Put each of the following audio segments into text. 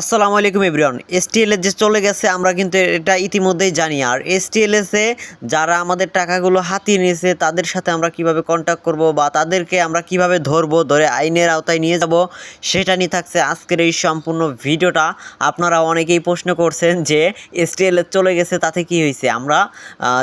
আসসালামু আলাইকুম এভরিওয়ান এসটিএলএস যে চলে গেছে, আমরা কিন্তু এটা ইতিমধ্যেই জানি। আর এসটিএলএসে যারা আমাদের টাকাগুলো হাতিয়ে নিয়েছে, তাদের সাথে আমরা কীভাবে কন্ট্যাক্ট করব বা তাদেরকে আমরা কীভাবে ধরবো, ধরে আইনের আওতায় নিয়ে যাব, সেটা নিয়ে থাকছে আজকের এই সম্পূর্ণ ভিডিওটা। আপনারা অনেকেই প্রশ্ন করছেন যে এসটিএলএস চলে গেছে, তাতে কি হয়েছে? আমরা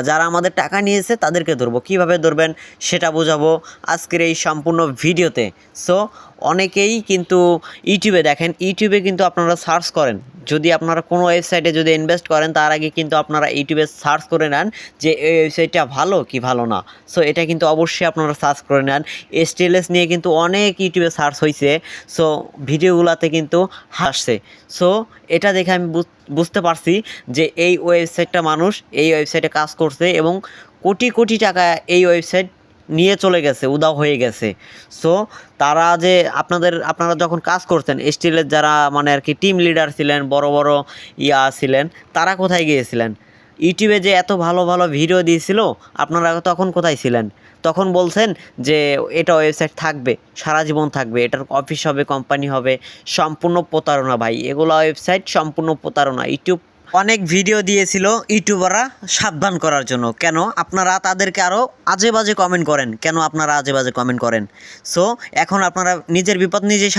যারা আমাদের টাকা নিয়েছে, তাদেরকে ধরবো। কীভাবে ধরবেন, সেটা বোঝাবো আজকের এই সম্পূর্ণ ভিডিওতে। সো অনেকেই কিন্তু ইউটিউবে দেখেন, ইউটিউবে কিন্তু আপনারা সার্চ করেন। যদি আপনারা কোনো ওয়েবসাইটে যদি ইনভেস্ট করেন, তার আগে কিন্তু আপনারা ইউটিউবে সার্চ করে নেন যে এই ওয়েবসাইটটা ভালো কি ভালো না? সো এটা কিন্তু অবশ্যই আপনারা সার্চ করে নেন। এসটিএলএস নিয়ে কিন্তু অনেক ইউটিউবে সার্চ হয়েছে সো ভিডিওগুলোতে কিন্তু হাসছে। সো এটা দেখে আমি বুঝ- বুঝতে পারছি যে, এই ওয়েবসাইটটা মানুষ এই ওয়েবসাইটে কাজ করছে এবং কোটি কোটি টাকা এই ওয়েবসাইট নিয়ে চলে গেছে, উদাও হয়ে গেছে। সো তারা যে আপনাদের, আপনারা যখন কাজ করতেন স্টিলের যারা মানে আর কি টিম লিডার ছিলেন, বড় বড় ইয়া ছিলেন, তারা কোথায় গিয়েছিলেন? ইউটিউবে যে এত ভালো ভালো ভিডিও দিয়েছিল, আপনারা তখন কোথায় ছিলেন? তখন বলছেন যে, এটা ওয়েবসাইট থাকবে, সারা জীবন থাকবে, এটার অফিস হবে কোম্পানি হবে, সম্পূর্ণ প্রতারণা ভাই। এগুলো ওয়েবসাইট সম্পূর্ণ প্রতারণা। ইউটিউব অনেক ভিডিও দিয়েছিল ইউটিউবাররা সাবধান করার জন্য। কেন? আপনারা তাদেরকে আরও আজে বাজে কমেন্ট করেন। কেন আপনারা আজে বাজে কমেন্ট করেন? সো এখন আপনারা নিজের বিপদ নিজেই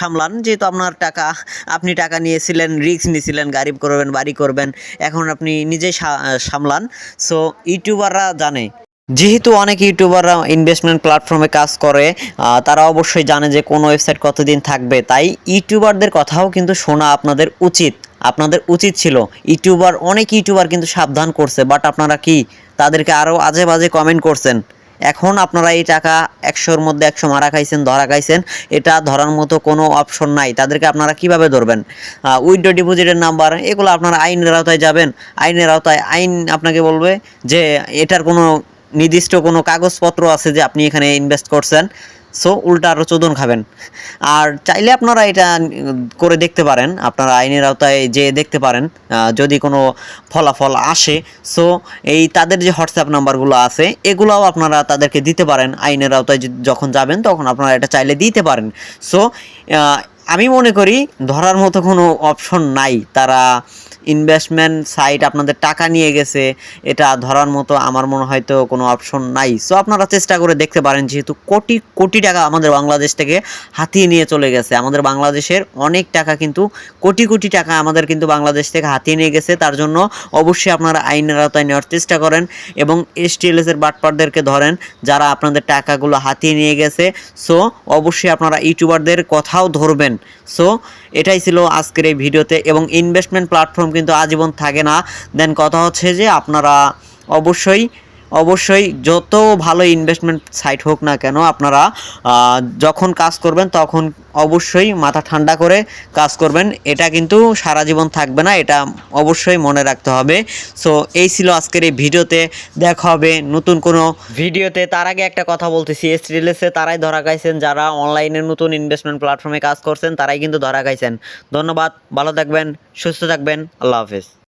সামলান। যেহেতু আপনার টাকা, আপনি টাকা নিয়েছিলেন রিস্ক নিয়েছিলেন, গাড়ি করবেন, বাড়ি করবেন, এখন আপনি নিজেই সামলান। সো ইউটিউবাররা জানে। যেহেতু অনেক ইউটিউবাররা ইনভেস্টমেন্ট প্ল্যাটফর্মে কাজ করে তারা অবশ্যই জানে যে কোন ওয়েবসাইট কতদিন থাকবে। তাই ইউটিউবারদের কথাও কিন্তু শোনা আপনাদের উচিত। আপনাদের উচিত ছিল। ইউটিউবার, অনেক ইউটিউবার কিন্তু সাবধান করছে বাট আপনারা কি তাদেরকে আরও আজে বাজে কমেন্ট করছেন? এখন আপনারা এই টাকা একশোর মধ্যে একশো মারা খাইছেন, ধরা খাইছেন, এটা ধরার মতো কোনো অপশন নাই। তাদেরকে আপনারা কীভাবে ধরবেন? উইথড্র ডিপোজিটের নাম্বার এগুলো আপনারা আইনের আওতায় যাবেন। আইনের আওতায় আইন আপনাকে বলবে যে, এটার কোনো নির্দিষ্ট কোনো কাগজপত্র আছে যে আপনি এখানে ইনভেস্ট করছেন। সো উল্টা আরও চোদন খাবেন। আর চাইলে আপনারা এটা করে দেখতে পারেন, আপনারা আইনের আওতায় যে দেখতে পারেন যদি কোনো ফলাফল আসে। সো এই তাদের যে হোয়াটসঅ্যাপ নাম্বারগুলো আছে, এগুলোও আপনারা তাদেরকে দিতে পারেন। আইনের আওতায় যখন যাবেন, তখন আপনারা এটা চাইলে দিতে পারেন। সো আমি মনে করি, ধরার মতো কোনো অপশন নাই। তারা ইনভেস্টমেন্ট সাইট আপনাদের টাকা নিয়ে গেছে, এটা ধরার মতো আমার মনে হয় তো কোনো অপশন নাই। সো আপনারা চেষ্টা করে দেখতে পারেন, যেহেতু কোটি কোটি টাকা আমাদের বাংলাদেশ থেকে হাতিয়ে নিয়ে চলে গেছে। আমাদের বাংলাদেশের অনেক টাকা কিন্তু, কোটি কোটি টাকা আমাদের কিন্তু বাংলাদেশ থেকে হাতিয়ে নিয়ে গেছে। তার জন্য অবশ্যই আপনারা আইনের আওতায় নেওয়ার চেষ্টা করেন এবং এসটিএলএস এর বাটপারদেরকে ধরেন, যারা আপনাদের টাকাগুলো হাতিয়ে নিয়ে গেছে। সো অবশ্যই আপনারা ইউটিউবারদের কথাও ধরবেন। সো এটাই ছিল আজকের এই ভিডিওতে এবং ইনভেস্টমেন্ট প্ল্যাটফর্ম কিন্তু আজীবন থাকে না। দেন কথা হচ্ছে যে আপনারা অবশ্যই অবশ্যই যত ভালো ইনভেস্টমেন্ট সাইট হোক না কেন আপনারা যখন কাজ করবেন তখন অবশ্যই মাথা ঠান্ডা করে কাজ করবেন। এটা কিন্তু সারা জীবন থাকবে না, এটা অবশ্যই মনে রাখতে হবে। সো এই ছিল আজকের এই ভিডিওতে। দেখা হবে নতুন কোনো ভিডিওতে। তার আগে একটা কথা বলতেছি এস রিলেসে তারাই ধরা খাইছেন। যারা অনলাইনে নতুন ইনভেস্টমেন্ট প্ল্যাটফর্মে কাজ করছেন, তারাই কিন্তু ধরা খাইছেন। ধন্যবাদ, ভালো থাকবেন, সুস্থ থাকবেন, আল্লাহ হাফেজ।